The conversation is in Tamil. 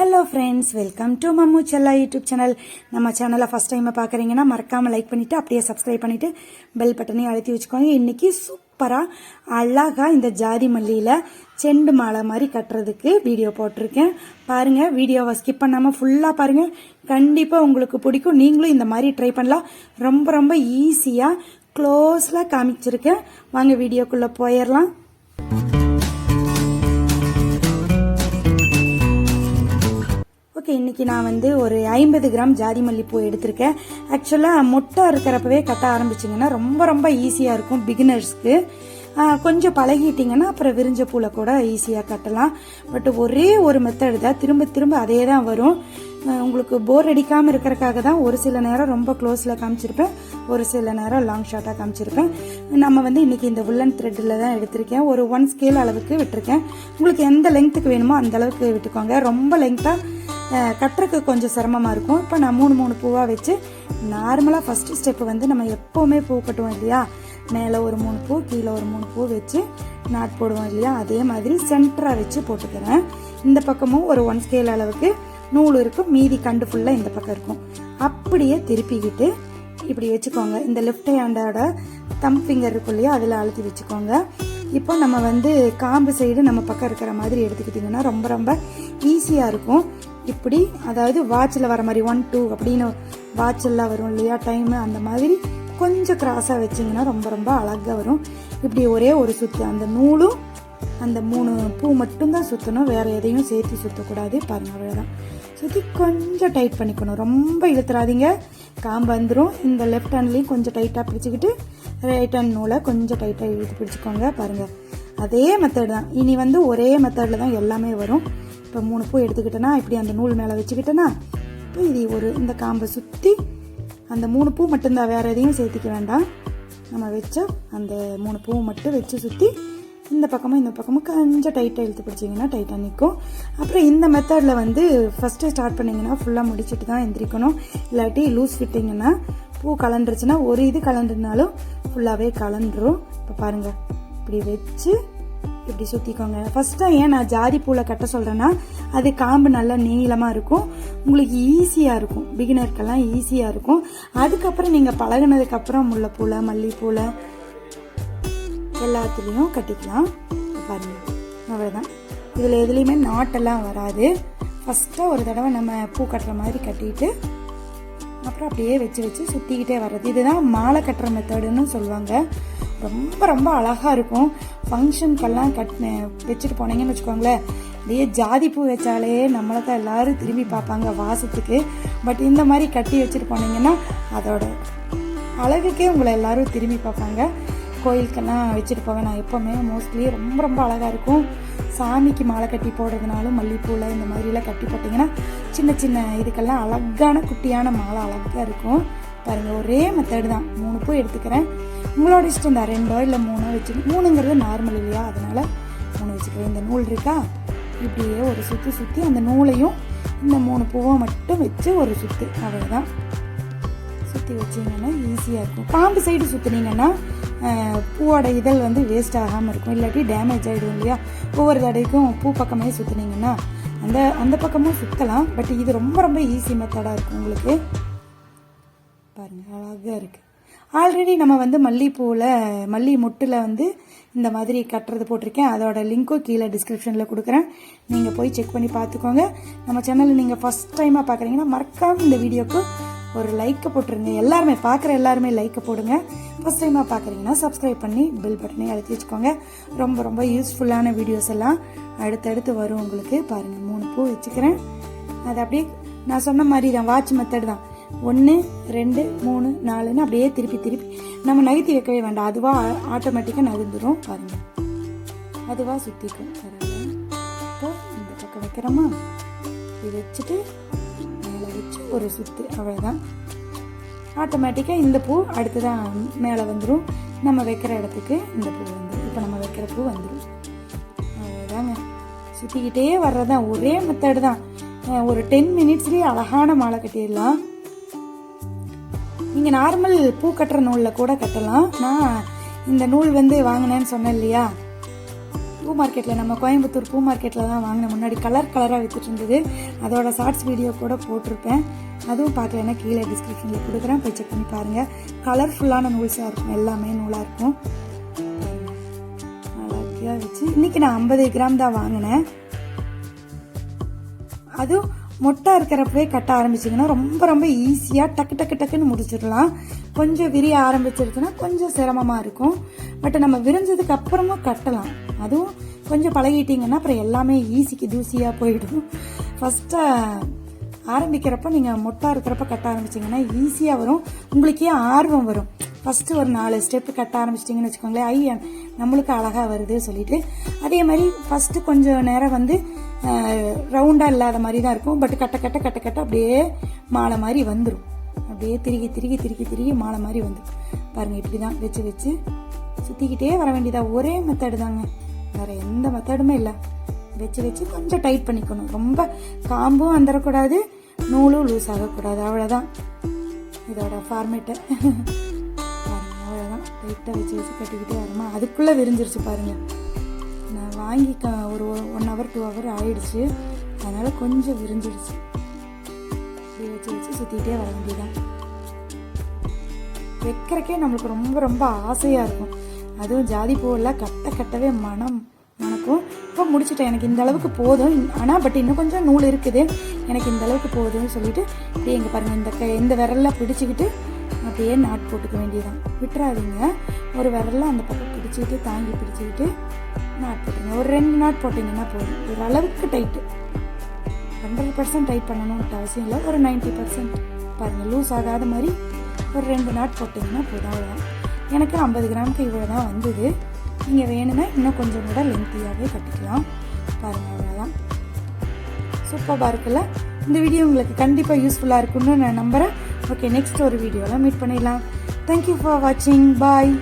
Hello friends welcome to Mammu Chella YouTube channel நம்ம சேனலை ஃபஸ்ட் டைம் பார்க்குறீங்கன்னா மறக்காமல் லைக் பண்ணிவிட்டு அப்படியே சப்ஸ்கிரைப் பண்ணிவிட்டு பெல் பட்டனையும் அழுத்தி வச்சுக்கோங்க. இன்றைக்கி சூப்பராக அழகாக இந்த ஜாதி மல்லியில் செண்டு மாலை மாதிரி கட்டுறதுக்கு வீடியோ போட்டிருக்கேன். பாருங்கள் வீடியோவை ஸ்கிப் பண்ணாமல் ஃபுல்லாக பாருங்கள் கண்டிப்பாக உங்களுக்கு பிடிக்கும். நீங்களும் இந்த மாதிரி ட்ரை பண்ணலாம். ரொம்ப ரொம்ப ஈஸியாக க்ளோஸில் காமிச்சிருக்கேன். வாங்க வீடியோக்குள்ளே போயிடலாம். ஓகே இன்றைக்கி நான் வந்து ஒரு ஐம்பது கிராம் ஜாதி மல்லிப்பூ எடுத்திருக்கேன். ஆக்சுவலாக மொட்டை இருக்கிறப்பவே கட்ட ஆரம்பிச்சிங்கன்னா ரொம்ப ரொம்ப ஈஸியாக இருக்கும் பிகினர்ஸ்க்கு கொஞ்சம் பழகிட்டிங்கன்னா அப்புறம் விரிஞ்ச பூவில் கூட ஈஸியாக கட்டலாம். பட் ஒரே ஒரு மெத்தடு தான் திரும்ப திரும்ப அதே தான் வரும். உங்களுக்கு போர் அடிக்காமல் இருக்கிறக்காக தான் ஒரு சில நேரம் ரொம்ப க்ளோஸில் காமிச்சிருப்பேன். ஒரு சில நேரம் லாங் ஷார்ட்டாக காமிச்சிருப்பேன். நம்ம வந்து இன்னைக்கு இந்த உள்ளன் த்ரெட்டில் தான் எடுத்திருக்கேன். ஒரு ஒன் ஸ்கேல் அளவுக்கு விட்டுருக்கேன். உங்களுக்கு எந்த லெங்க்த்துக்கு வேணுமோ அந்த அளவுக்கு விட்டுக்கோங்க. ரொம்ப லெங்க்த்தாக கட்டுறக்கு கட்டுறதுக்கு கொஞ்சம் சிரமமாக இருக்கும். இப்போ நான் மூணு மூணு பூவாக வச்சு நார்மலாக ஃபஸ்ட்டு ஸ்டெப்பு வந்து நம்ம எப்போவுமே பூ கட்டுவோம் இல்லையா? மேலே ஒரு மூணு பூ கீழே ஒரு மூணு பூ வச்சு நாட் போடுவோம் இல்லையா? அதே மாதிரி சென்டராக வச்சு போட்டுக்கிறேன். இந்த பக்கமும் ஒரு ஒன் ஸ்கேல் அளவுக்கு நூல் இருக்கும். மீதி கண்டு ஃபுல்லாக இந்த பக்கம் இருக்கும். அப்படியே திருப்பிக்கிட்டு இப்படி வச்சுக்கோங்க. இந்த லெஃப்ட் ஹேண்டோட தம் ஃபிங்கர் இருக்கும் இல்லையா? அதில் அழுத்தி வச்சுக்கோங்க. இப்போ நம்ம வந்து காம்பு சைடு நம்ம பக்கம் இருக்கிற மாதிரி எடுத்துக்கிட்டிங்கன்னா ரொம்ப ரொம்ப ஈஸியாக இருக்கும். இப்படி அதாவது வாட்சில் வர மாதிரி ஒன் டூ அப்படின்னு வாட்செல்லாம் வரும் இல்லையா? டைமு அந்த மாதிரி கொஞ்சம் கிராஸாக வச்சிங்கன்னா ரொம்ப ரொம்ப அழகாக வரும். இப்படி ஒரே ஒரு சுற்று அந்த நூலும் அந்த மூணு பூ மட்டும்தான் சுற்றணும் வேறு எதையும் சேர்த்து சுற்றக்கூடாது பாருங்க அவ்வளோதான் சுற்றி கொஞ்சம் டைட் பண்ணிக்கணும். ரொம்ப இழுத்துறாதீங்க. காம்பு வந்துடும் இந்த லெஃப்ட் ஹேண்ட்லேயும் கொஞ்சம் டைட்டாக பிடிச்சிக்கிட்டு ரைட் ஹேண்ட் நூலை கொஞ்சம் டைட்டாக இழுத்து பிடிச்சிக்கோங்க. பாருங்கள் அதே மெத்தட் தான். இனி வந்து ஒரே மெத்தடில் தான் எல்லாமே வரும். இப்போ மூணு பூ எடுத்துக்கிட்டேன்னா இப்படி அந்த நூல் மேலே வச்சுக்கிட்டேன்னா இப்போ இது ஒரு இந்த காம்பை சுற்றி அந்த மூணு பூ மட்டும்தான் வேறு எதையும் சேர்த்திக்க வேண்டாம். நம்ம வச்சா அந்த மூணு பூ மட்டும் வச்சு சுற்றி இந்த பக்கமும் இந்த பக்கமும் கொஞ்சம் டைட்டாக இழுத்து பிடிச்சிங்கன்னா டைட்டாக நிற்கும். அப்புறம் இந்த மெத்தடில் வந்து ஃபஸ்ட்டு ஸ்டார்ட் பண்ணிங்கன்னா ஃபுல்லாக முடிச்சுட்டு தான் எந்திரிக்கணும். இல்லாட்டி லூஸ் ஃபிட்டிங்கன்னா பூ கலண்டுருச்சுன்னா ஒரு இது கலண்டுனாலும் ஃபுல்லாகவே கலண்டுரும். இப்போ பாருங்கள் இப்படி வச்சு இப்படி சுற்றிக்கோங்க ஃபஸ்ட்டாக ஏன் நான் ஜாதி பூவில் கட்ட சொல்கிறேன்னா அது காம்பு நல்லா நீளமாக இருக்கும். உங்களுக்கு ஈஸியாக இருக்கும். பிகினருக்கெல்லாம் ஈஸியாக இருக்கும். அதுக்கப்புறம் நீங்கள் பழகுனதுக்கப்புறம் முல்லைப்பூவில் மல்லிப்பூவில் எல்லாத்துலேயும் கட்டிக்கலாம். பாருங்க. அவ்வளோதான் இதில் எதுலேயுமே நாட்டெல்லாம் வராது. ஃபஸ்ட்டாக ஒரு தடவை நம்ம பூ கட்டுற மாதிரி கட்டிட்டு அப்புறம் அப்படியே வச்சு வச்சு சுற்றிக்கிட்டே வர்றது. இதுதான் மாலை கட்டுற மெத்தடுன்னு சொல்லுவாங்க. ரொம்ப ரொம்ப அழகாக இருக்கும். ஃபங்க்ஷனுக்கெல்லாம் கட் வச்சுட்டு போனீங்கன்னு வச்சுக்கோங்களேன். அப்படியே ஜாதி பூ வச்சாலே நம்மளை தான் எல்லோரும் திரும்பி பார்ப்பாங்க வாசத்துக்கு. பட் இந்த மாதிரி கட்டி வச்சுட்டு போனீங்கன்னா அதோட அழகுக்கே உங்களை எல்லோரும் திரும்பி பார்ப்பாங்க. கோயிலுக்கெல்லாம் வச்சுட்டு போவேன் நான் எப்போவுமே. மோஸ்ட்லி ரொம்ப ரொம்ப அழகாக இருக்கும். சாமிக்கு மாலை கட்டி போடுறதுனாலும் மல்லிப்பூவில் இந்த மாதிரிலாம் கட்டி போட்டிங்கன்னா சின்ன சின்ன இதுக்கெல்லாம் அழகான குட்டியான மாலை அழகாக இருக்கும். பாருங்கள் ஒரே மெத்தடு தான். மூணு பூ எடுத்துக்கிறேன். உங்களோட இஷ்டம் தான். ரெண்டோ இல்லை மூணோ வச்சு மூணுங்கிறது நார்மல் இல்லையா? அதனால் மூணு வச்சுக்கிறேன். இந்த நூல் இருக்கா? இப்படியே ஒரு சுற்றி சுற்றி அந்த நூலையும் இந்த மூணு பூவை மட்டும் வச்சு ஒரு சுற்று அவ்வளோதான் சுற்றி வச்சிங்கன்னா ஈஸியாக இருக்கும். காம்பு சைடு சுற்றுனீங்கன்னா பூவோட இதழ் வந்து வேஸ்ட் ஆகாமல் இருக்கும். இல்லாட்டி டேமேஜ் ஆகிடும் இல்லையா? ஒவ்வொரு தடைக்கும் பூ பக்கமே சுற்றுனீங்கன்னா அந்த அந்த பக்கமும் சுற்றலாம் பட் இது ரொம்ப ரொம்ப ஈஸி மெத்தடாக இருக்கும் உங்களுக்கு. பாருங்கள் அழகாக இருக்குது ஆல்ரெடி நம்ம வந்து மல்லிப்பூவில் மல்லி மொட்டில் வந்து இந்த மாதிரி கட்டுறது போட்டிருக்கேன். அதோட லிங்க்கும் கீழே டிஸ்கிரிப்ஷனில் கொடுக்குறேன். நீங்கள் போய் செக் பண்ணி பார்த்துக்கோங்க. நம்ம சேனலில் நீங்கள் ஃபஸ்ட் டைமாக பார்க்குறீங்கன்னா மறக்காம இந்த வீடியோக்கு ஒரு லைக்கை போட்டுருங்க. எல்லாருமே பார்க்குற எல்லாருமே லைக்கை போடுங்க. ஃபஸ்ட் டைமாக பார்க்குறீங்கன்னா சப்ஸ்கிரைப் பண்ணி பெல் பட்டனை அழுத்தி வச்சுக்கோங்க. ரொம்ப ரொம்ப யூஸ்ஃபுல்லான வீடியோஸ் எல்லாம் அடுத்தடுத்து வரும் உங்களுக்கு. பாருங்கள் மூணு பூ வச்சுக்கிறேன். அது அப்படியே நான் சொன்ன மாதிரி தான் வாட்ச் மெத்தட் தான். ஒன்று ரெண்டு மூணு நாலுன்னு அப்படியே திருப்பி திருப்பி. நம்ம நகர்த்தி வைக்கவே வேண்டாம். அதுவாக ஆட்டோமேட்டிக்காக நகர்ந்துடும் பாருங்கள் அதுவாக சுற்றிக்கும் இப்போ இந்த பக்கம் வைக்கிறோமா? இது வச்சுட்டு மேலே வச்சு ஒரு சுற்று அவ்வளோதான் ஆட்டோமேட்டிக்காக இந்த பூ அடுத்ததான் மேலே வந்துடும் நம்ம வைக்கிற இடத்துக்கு இந்த பூ வந்துடும் இப்போ நம்ம வைக்கிற பூ வந்துடும் அவ்வளோதாங்க சுற்றிக்கிட்டே வர்றதான் ஒரே மெத்தடு தான் ஒரு டென் மினிட்ஸ்லேயே அழகான மாலை கட்டிடலாம். நீங்கள் நார்மல் பூ கட்டுற நூலில் கூட கட்டலாம். நான் இந்த நூல் வந்து வாங்கினேன்னு சொன்னேன் இல்லையா? பூ மார்க்கெட்டில் நம்ம கோயம்புத்தூர் பூ மார்க்கெட்டில் தான் வாங்கினேன் முன்னாடி கலர் கலராக வித்துட்டு இருந்தது. அதோட ஷார்ட்ஸ் வீடியோ கூட போட்டிருப்பேன். அதுவும் பார்க்கலன்னா கீழே டிஸ்கிரிப்ஷனில் கொடுக்குறேன். போய் செக் பண்ணி பாருங்கள் கலர்ஃபுல்லான நூல்ஸாக இருக்கும். எல்லாமே நூலாக இருக்கும். நல்லா வச்சு இன்றைக்கி நான் ஐம்பது கிராம் தான் வாங்கினேன். அதுவும் மொட்டை இருக்கிறப்பவே கட்ட ஆரம்பிச்சிங்கன்னா ரொம்ப ரொம்ப ஈஸியாக டக்கு டக்கு டக்குன்னு முடிச்சிடலாம். கொஞ்சம் விரிய ஆரம்பிச்சிருச்சுன்னா கொஞ்சம் சிரமமாக இருக்கும். பட் நம்ம விரிஞ்சதுக்கு அப்புறமா கட்டலாம். அதுவும் கொஞ்சம் பழகிட்டீங்கன்னா அப்புறம் எல்லாமே ஈஸிக்கு தூசியாக போயிடும். ஃபஸ்ட்டு ஆரம்பிக்கிறப்ப நீங்கள் மொட்டா இருக்கிறப்ப கட்ட ஆரம்பிச்சிங்கன்னா ஈஸியாக வரும். உங்களுக்கே ஆர்வம் வரும். ஃபஸ்ட்டு ஒரு நாலு ஸ்டெப்பு கட்ட ஆரம்பிச்சிட்டிங்கன்னு வச்சுக்கோங்களேன். ஐயா நம்மளுக்கு அழகாக வருது சொல்லிட்டு. அதே மாதிரி ஃபஸ்ட்டு கொஞ்சம் நேரம் வந்து ரவுண்டாக இல்லாத மாதிரி தான் இருக்கும். பட் கட்ட கட்ட கட்ட கட்ட அப்படியே மாலை மாதிரி வந்துடும் அப்படியே திருகி திருகி திருகி திருகி மாலை மாதிரி வந்துடும் பாருங்கள் இப்படி தான் வச்சு வச்சு சுற்றிக்கிட்டே வர வேண்டியதாக ஒரே மெத்தடு தாங்க. வேறு எந்த மெத்தடுமே இல்லை. வச்சு வச்சு கொஞ்சம் டைட் பண்ணிக்கணும். ரொம்ப காம்பும் வந்துடக்கூடாது நூலும் லூஸ் ஆகக்கூடாது. அவ்வளோதான் இதோட ஃபார்மேட்டை லைட்டாக வச்சு வச்சு கட்டிக்கிட்டே வரமா? அதுக்குள்ளே விரிஞ்சிருச்சு பாருங்கள் நான் வாங்கி க ஒரு ஒன் ஹவர் டூ ஹவர் ஆயிடுச்சு. அதனால் கொஞ்சம் விரிஞ்சிடுச்சு இப்படி வச்சு வச்சு சுற்றிக்கிட்டே வர வேண்டியதான் வைக்கிறக்கே நம்மளுக்கு ரொம்ப ரொம்ப ஆசையாக இருக்கும். அதுவும் ஜாதி பூவெல்லாம் கட்ட கட்டவே மனம் மணக்கும். இப்போ முடிச்சுட்டேன். எனக்கு இந்த அளவுக்கு போதும். ஆனால் பட் இன்னும் கொஞ்சம் நூல் இருக்குது. எனக்கு இந்த அளவுக்கு போதும்னு சொல்லிட்டு இப்படி எங்கே பாருங்கள் இந்த க இந்த விரலில் பிடிச்சிக்கிட்டு அப்படியே நாட் போட்டுக்க வேண்டியதான் விட்டுறாதீங்க. ஒரு விரலில் அந்த பக்கம் பிடிச்சிக்கிட்டு தாங்கி பிடிச்சிக்கிட்டு நாட் போட்டுங்க ஒரு ரெண்டு நாட் போட்டிங்கன்னா போதும். ஒரு அளவுக்கு டைட்டு ஹண்ட்ரட் பர்சன்ட் டைட் பண்ணணும்ட்டு அவசியம் இல்லை. ஒரு நைன்ட்டி பர்சன்ட் பாருங்கள் லூஸ் ஆகாத மாதிரி ஒரு ரெண்டு நாட் போட்டிங்கன்னா போதும். அவ்வளோதான் எனக்கு ஐம்பது கிராமுக்கு இவ்வளோ தான் வந்தது. நீங்கள் வேணும்னா இன்னும் கொஞ்சம் கூட லென்த்தியாகவே கட்டிக்கலாம். பாருங்கள் அவ்வளோதான் சூப்பராக இருக்குல்ல இந்த வீடியோ உங்களுக்கு கண்டிப்பாக யூஸ்ஃபுல்லாக இருக்கும்னு நான் நம்புகிறேன் ஓகே நெக்ஸ்ட் ஒரு வீடியோவில் மீட் பண்ணிடலாம். தேங்க்யூ ஃபார் வாட்சிங் பாய்